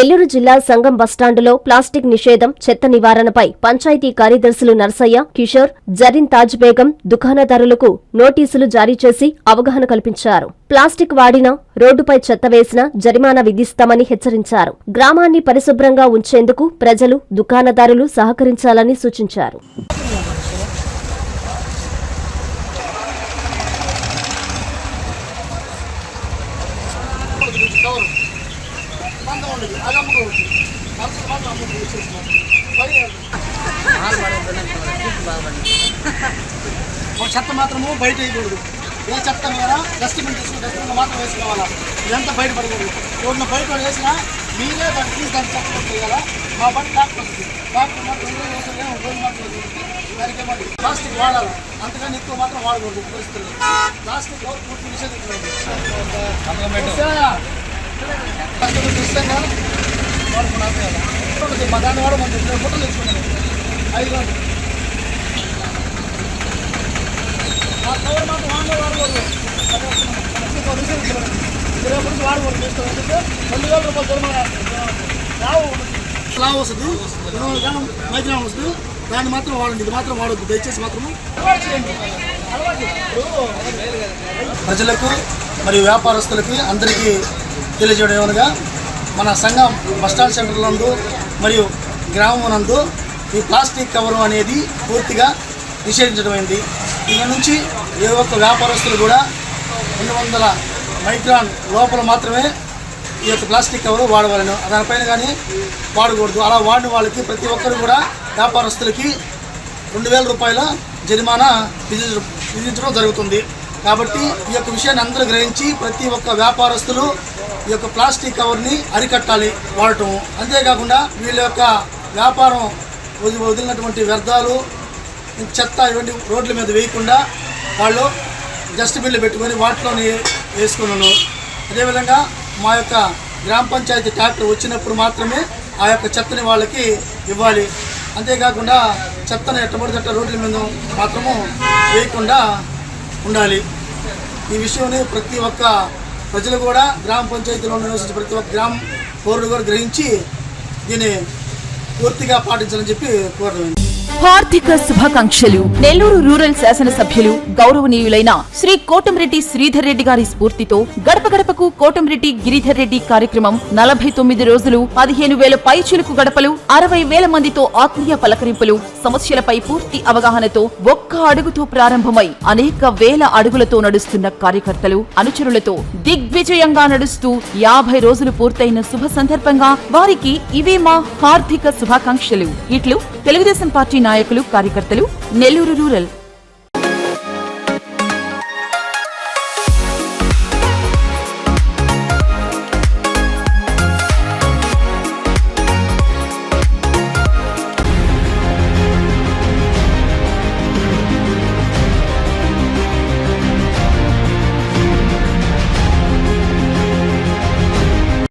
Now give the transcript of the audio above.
నెల్లూరు జిల్లా సంగం బస్టాండులో ప్లాస్టిక్ నిషేధం చెత్త నివారణపై పంచాయతీ కార్యదర్శులు నర్సయ్య కిషోర్ జరిన్ తాజ్ బేగం దుకాణదారులకు నోటీసులు జారీ చేసి అవగాహన కల్పించారు. ప్లాస్టిక్ వాడినా రోడ్డుపై చెత్త వేసినా జరిమానా విధిస్తామని హెచ్చరించారు. గ్రామాన్ని పరిశుభ్రంగా ఉంచేందుకు ప్రజలు దుకాణదారులు సహకరించాలని సూచించారు. ఒక చెత్త మాత్రము బయట వేయకూడదు. ఏ చెత్త మీద డస్ట్బిన్ తీసుకుని డస్ట్బిన్ మాత్రం వేసుకోవాలా? ఇదంతా బయట పడకూడదు. రోడ్డున బయట వేసినా మీరే దాన్ని తీసి దాన్ని చెత్త కొట్టేయాలా మా బండి డాక్టర్ వస్తుంది. డాక్టర్ మాత్రం రెండు రోజులు వేస్తే ఏమో రోజు మాత్రం. దానికి ఏమంటే ప్లాస్టిక్ వాడాలి. అంతగాని ఎక్కువ మాత్రం వాడకూడదు. పరిస్థితుల్లో ప్లాస్టిక్ పూర్తి నిషేధించలేదు ప్లాస్టిక్ ఖచ్చితంగా వాడుకుని ఆపేయాలి. మా దాన్ని వాడమంటే ఫోటోలు తెచ్చుకున్నాను ఐదు వందలు. ఆ కవర్ మాత్రం ఆన్లో వాడకూడదు అది ఒక ఇరవై నుంచి వాడకూడదు చేస్తాం రెండు వేల రూపాయలు జరిమానా రావు లావు వస్తుంది. ఇరవై వస్తుంది. దాన్ని మాత్రం వాడండి. ఇది మాత్రం వాడద్దు. దయచేసి మాత్రం ప్రజలకు మరియు వ్యాపారస్తులకి అందరికీ తెలియజేయడమనగా మన సంఘం బస్టాండ్ సెంటర్ నందు మరియు గ్రామం నందు ఈ ప్లాస్టిక్ కవరు అనేది పూర్తిగా నిషేధించడమైంది. ఇక నుంచి ఏ ఒక్క వ్యాపారస్తులు కూడా రెండు వందల మైక్రాన్ లోపల మాత్రమే ఈ యొక్క ప్లాస్టిక్ కవర్ వాడవలను. దానిపైన కానీ వాడకూడదు. అలా వాడిన వాళ్ళకి ప్రతి ఒక్కరు కూడా వ్యాపారస్తులకి రెండు వేల రూపాయల జరిమానా విధించడం విధించడం జరుగుతుంది. కాబట్టి ఈ యొక్క విషయాన్ని అందరూ గ్రహించి ప్రతి ఒక్క వ్యాపారస్తులు ఈ యొక్క ప్లాస్టిక్ కవర్ని అరికట్టాలి వాడటం అంతేకాకుండా వీళ్ళ యొక్క వ్యాపారం వదిలి వదిలినటువంటి వ్యర్థాలు చెత్త ఇవన్నీ రోడ్ల మీద వేయకుండా వాళ్ళు డస్ట్బిన్లు పెట్టుకొని వాటిలోని వేసుకున్నాను. అదేవిధంగా మా యొక్క గ్రామ పంచాయతీ ట్రాక్టర్ వచ్చినప్పుడు మాత్రమే ఆ యొక్క చెత్తని వాళ్ళకి ఇవ్వాలి. అంతేకాకుండా చెత్తను ఎట్టబడితట్ట రోడ్ల మీద మాత్రము వేయకుండా ఉండాలి. ఈ విషయంని ప్రతి ఒక్క ప్రజలు కూడా గ్రామ పంచాయతీలో నివసించే ప్రతి ఒక్క గ్రామ పౌరులు కూడా గ్రహించి దీన్ని పూర్తిగా పాటించాలని చెప్పి కోరడం హార్దిక శుభాకాంక్షలు. నెల్లూరు రూరల్ శాసనసభ్యులు గౌరవనీయులైన శ్రీ కోటంరెడ్డి శ్రీధర్ రెడ్డి గారి స్ఫూర్తితో గడప గడపకు కోటంరెడ్డి గిరిధర్ రెడ్డి కార్యక్రమం నలభై తొమ్మిది రోజులు పదిహేను వేల పైచులకు గడపలు అరవై వేల మందితో ఆత్మీయ పలకరింపులు సమస్యలపై పూర్తి అవగాహనతో ఒక్క అడుగుతో ప్రారంభమై అనేక వేల అడుగులతో నడుస్తున్న కార్యకర్తలు అనుచరులతో దిగ్ దిగ్విజయంగా నడుస్తూ యాభై రోజులు పూర్తయిన శుభ సందర్భంగా వారికి ఇవే మా హార్దిక శుభాకాంక్షలు. ఇట్లు తెలుగుదేశం పార్టీ నాయకులు కార్యకర్తలు నెల్లూరు రూరల్